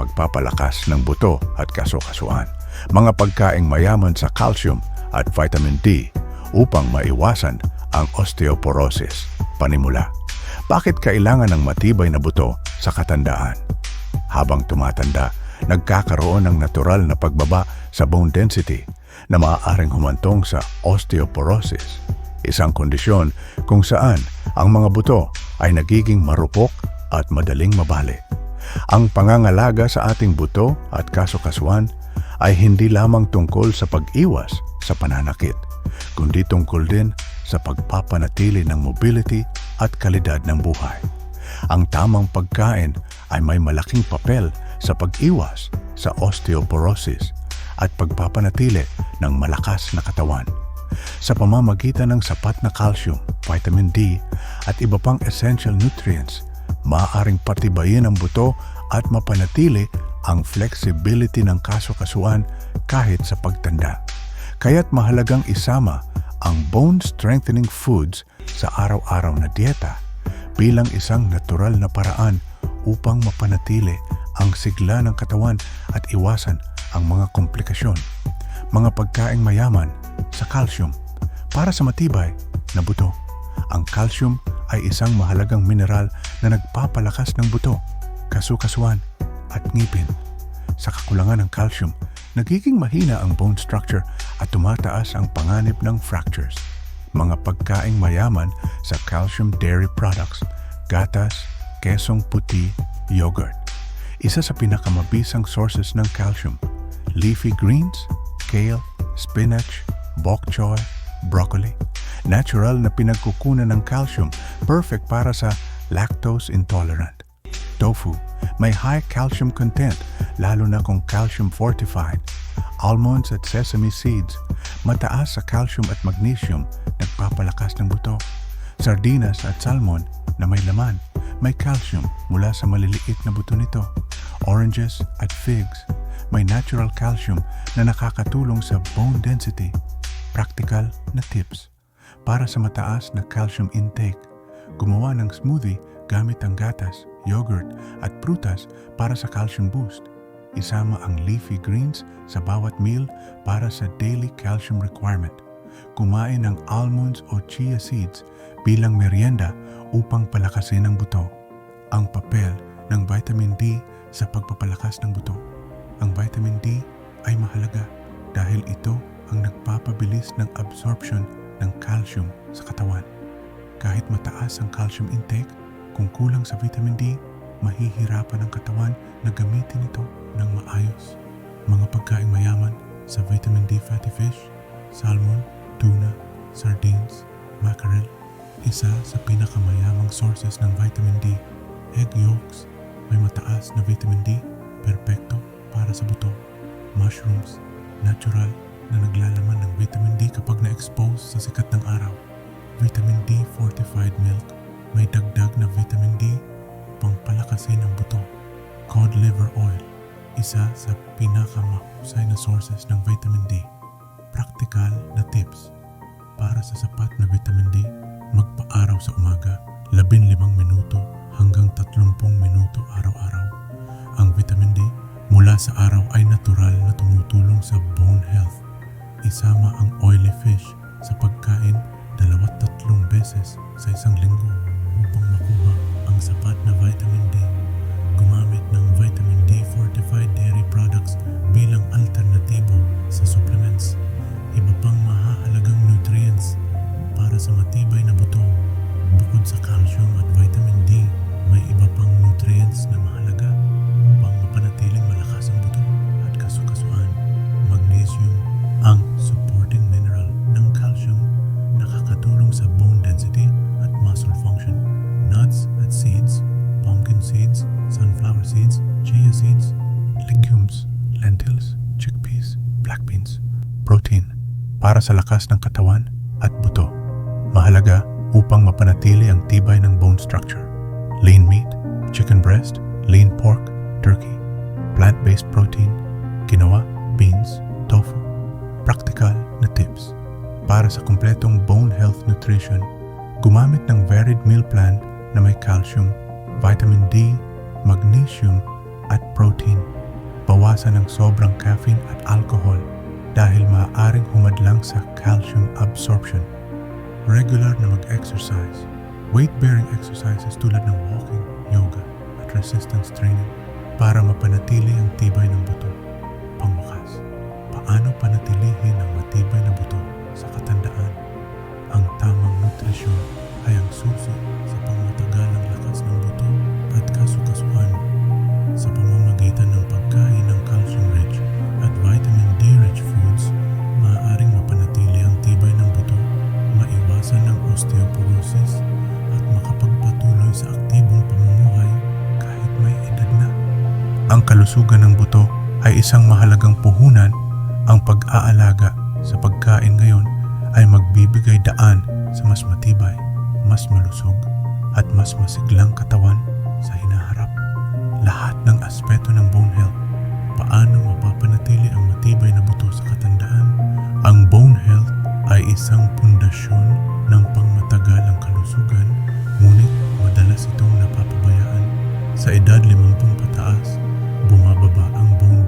pagpapalakas ng buto at kasukasuan. Mga pagkaing mayaman sa calcium at vitamin D upang maiwasan ang osteoporosis. Panimula. Bakit kailangan ng matibay na buto sa katandaan? Habang tumatanda, nagkakaroon ng natural na pagbaba sa bone density na maaaring humantong sa osteoporosis. Isang kondisyon kung saan ang mga buto ay nagiging marupok at madaling mabali. Ang pangangalaga sa ating buto at kasukasuan ay hindi lamang tungkol sa pag-iwas sa pananakit, kundi tungkol din sa pagpapanatili ng mobility at kalidad ng buhay. Ang tamang pagkain ay may malaking papel sa pag-iwas sa osteoporosis at pagpapanatili ng malakas na katawan. Sa pamamagitan ng sapat na calcium, vitamin D at iba pang essential nutrients, maaaring patibayin ang buto at mapanatili ang flexibility ng kasukasuan kahit sa pagtanda. Kaya't mahalagang isama ang bone strengthening foods sa araw-araw na dieta bilang isang natural na paraan upang mapanatili ang sigla ng katawan at iwasan ang mga komplikasyon. Mga pagkaing mayaman sa calcium para sa matibay na buto. Ang calcium ay isang mahalagang mineral na nagpapalakas ng buto, kasukasuan at ngipin. Sa kakulangan ng calcium, nagiging mahina ang bone structure at tumataas ang panganib ng fractures. Mga pagkaing mayaman sa calcium dairy products, gatas, kesong puti, yogurt. Isa sa pinakamabisang sources ng calcium, leafy greens, kale, spinach, bok choy, broccoli. Natural na pinagkukunan ng calcium, perfect para sa lactose intolerant. Tofu, may high calcium content, lalo na kung calcium fortified. Almonds at sesame seeds, mataas sa calcium at magnesium, nagpapalakas ng buto. Sardinas at salmon na may laman, may calcium mula sa maliliit na buto nito. Oranges at figs, may natural calcium na nakakatulong sa bone density. Practical na tips para sa mataas na calcium intake. Gumawa ng smoothie gamit ang gatas, yogurt at prutas para sa calcium boost. Isama ang leafy greens sa bawat meal para sa daily calcium requirement. Kumain ng almonds o chia seeds bilang merienda upang palakasin ang buto. Ang papel ng vitamin D sa pagpapalakas ng buto. Ang vitamin D ay mahalaga dahil ito ang nagpapabilis ng absorption ng calcium sa katawan. Kahit mataas ang calcium intake, kung kulang sa vitamin D, mahihirapan ang katawan na gamitin ito ng maayos. Mga pagkain mayaman sa vitamin D fatty fish, salmon, tuna, sardines, mackerel, isa sa pinakamayamang sources ng vitamin D. Egg yolks, may mataas na vitamin D, perpekto para sa buto. Mushrooms, natural vitamin D kapag na-expose sa sikat ng araw. Vitamin D fortified milk, may dagdag na vitamin D pang palakasin ang buto. Cod liver oil, isa sa pinakamahusay na sources ng vitamin D. Practical na tips para sa sapat na vitamin D, magpa-araw sa umaga, 15 minuto hanggang 30 minuto araw-araw. Ang vitamin D mula sa araw ay natural na tumutulong sa bone health. Isama ang oily fish sa pagkain dalawat tatlong beses sa isang linggo upang makuha ang sapat na vitamin D. Gumamit ng vitamin D fortified dairy products bilang alternatibo sa supplements. Iba pang mahahalagang nutrients para sa matibay na buto. Bukod sa calcium seeds, sunflower seeds, chia seeds, legumes, lentils, chickpeas, black beans, protein para sa lakas ng katawan at buto. Mahalaga upang mapanatili ang tibay ng bone structure. Lean meat, chicken breast, lean pork, turkey, plant-based protein, quinoa, beans, tofu. Practical na tips. Para sa kumpletong bone health nutrition, gumamit ng varied meal plan na may calcium, vitamin D, magnesium, at protein. Bawasan ang sobrang caffeine at alcohol dahil maaaring humadlang sa calcium absorption. Regular na mag-exercise. Weight-bearing exercises tulad ng walking, yoga, at resistance training para mapanatili ang tibay ng buto. Pangwakas, paano panatilihin ang matibay na buto sa katandaan? Ang tamang nutrisyon ay ang susi sa Ang kalusugan ng buto ay isang mahalagang puhunan. Ang pag-aalaga sa pagkain ngayon ay magbibigay daan sa mas matibay, mas malusog, at mas masiglang katawan sa hinaharap. Lahat ng aspeto ng bone health, paano mapapanatili ang matibay na buto sa katandaan? Ang bone health ay isang pundasyon ng pangmatagalang kalusugan, ngunit madalas itong napapabayaan. Sa edad 50 pataas, bumababa ang density